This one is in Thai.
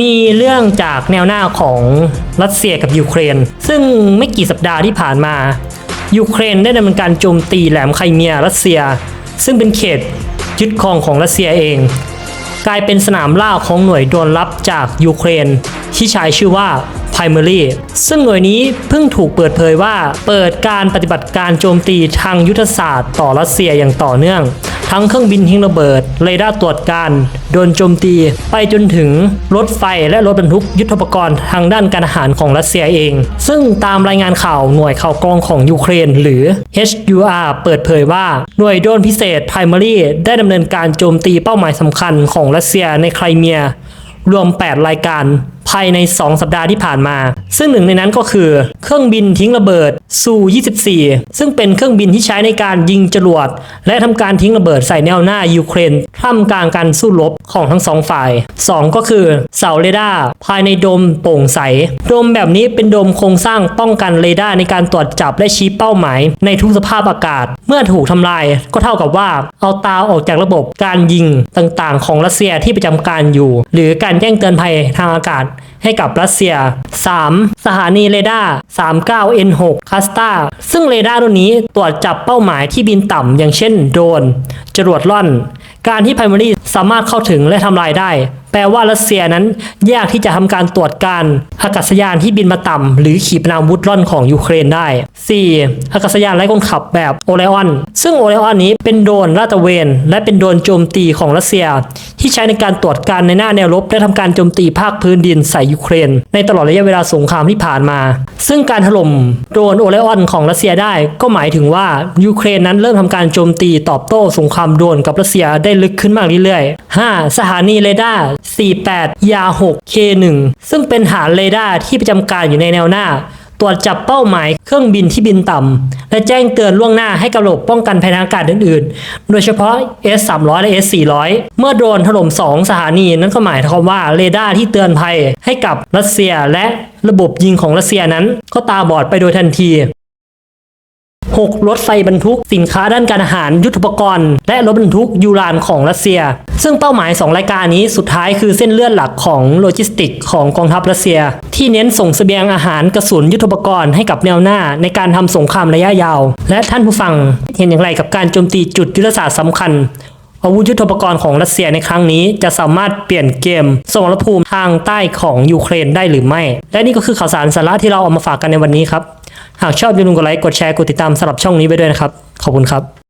มีเรื่องจากแนวหน้าของรัสเซียกับยูเครน ซึ่งไม่กี่สัปดาห์ที่ผ่านมายูเครนได้ดำเนินการโจมตีแหลมไครเมียรัสเซีย ซึ่งเป็นเขตยึดครองของรัสเซียเอง กลายเป็นสนามล่าของหน่วยโดนลับจากยูเครน ที่ใช้ชื่อว่า Primary ซึ่งหน่วยนี้เพิ่งถูกเปิดเผยว่าเปิดการปฏิบัติการโจมตีทางยุทธศาสตร์ต่อรัสเซียอย่างต่อเนื่อง ทั้งเครื่องบินทิ้งระเบิด เรดาร์ตรวจการ โดนโจมตี ไปจนถึงรถไฟและรถบรรทุกยุทโธปกรณ์ทางด้านการทหารของรัสเซียเอง ซึ่งตามรายงานข่าวหน่วยข่าวกรองของยูเครน หรือ HUR เปิดเผยว่าหน่วยโดรนพิเศษ Primary ได้ดำเนินการโจมตีเป้าหมายสำคัญของรัสเซียในไครเมีย รวม 8 รายการภายใน 2 สัปดาห์ที่ผ่านมา ซึ่งหนึ่งในนั้นก็คือเครื่องบินทิ้งระเบิดซู24 ซึ่งเป็นเครื่องบินที่ใช้ในการยิงจรวด และทำการทิ้งระเบิดใส่แนวหน้ายูเครนท่ามกลางการสู้รบของทั้งสองฝ่าย 2 ก็คือเสาเรดาร์ภายในโดมโปร่งใส โดมแบบนี้เป็นโดมโครงสร้างป้องกันเรดาร์ในการตรวจจับและชี้เป้าหมายในทุกสภาพอากาศ เมื่อถูกทำลายก็เท่ากับว่าเอาตาออกจากระบบการยิงต่างๆ ของรัสเซียที่ประจำการอยู่ หรือการแจ้งเตือนภัยทางอากาศให้กับรัสเซีย 3. สถานีเรดาร์ 39N6 คาสตาซึ่งเรดาร์รุ่นนี้ตรวจจับเป้าหมายที่บินต่ำอย่างเช่นโดรนจรวดล่อน การที่ Primary สามารถเข้าถึงและทำลายได้ แปลว่ารัสเซียนั้นยากที่จะทำการตรวจการอากาศยานที่บินมาต่ำหรือขีปนาวุธล่อนของยูเครนได้ 4. อากาศยานไร้คนขับแบบโอไลออน ซึ่งโอไลออนนี้เป็นโดรนลาดตระเวน และเป็นโดรนโจมตีของรัสเซีย ที่ใช้ในการตรวจการในหน้าแนวรบและทำการโจมตีภาคพื้นดินใส่ยูเครน ในตลอดระยะเวลาสงครามที่ผ่านมา ซึ่งการถล่มโดรนโอไลออนของรัสเซียได้ ก็หมายถึงว่ายูเครนนั้นเริ่มทำการโจมตีตอบโต้สงครามโดรนกับรัสเซียได้ลึกขึ้นมากเรื่อยๆ 5. สถานีเรดาร์48ยา6 K1 ซึ่งเป็นฐานเรดาร์ที่ประจำการอยู่ในแนวหน้า ตรวจจับเป้าหมายเครื่องบินที่บินต่ำ และแจ้งเตือนล่วงหน้าให้กับระบบป้องกันภัยทางอากาศอื่นๆ โดยเฉพาะ S300 และ S400 เมื่อโดนถล่ม 2 สถานีนั้นก็หมายความว่าเรดาร์ที่เตือนภัยให้กับรัสเซียและระบบยิงของรัสเซียนั้น ก็ตาบอดไปโดยทันที 6 รถไฟบรรทุก สินค้าด้านการอาหารยุทโธปกรณ์ และรถบรรทุกยูรานของรัสเซีย ซึ่งเป้าหมาย 2 รายการนี้สุดท้ายคือเส้นเลือดหลักของโลจิสติกของกองทัพรัสเซีย ที่เน้นส่งเสบียงอาหารกระสุนยุทโธปกรณ์ให้กับแนวหน้าในการทำสงครามระยะยาว และท่านผู้ฟังเห็นอย่างไรกับการโจมตีจุดยุทธศาสตร์สำคัญอาวุธยุทโธปกรณ์ของรัสเซียในครั้งนี้จะสามารถเปลี่ยนเกมสมรภูมิทางใต้ของยูเครนได้หรือไม่ และนี่ก็คือข่าวสารสาระที่เราเอามาฝากกันในวันนี้ครับ หากชอบอย่าลืมกดไลค์กดแชร์กดติดตามสำหรับช่องนี้ไปด้วยนะครับ ขอบคุณครับ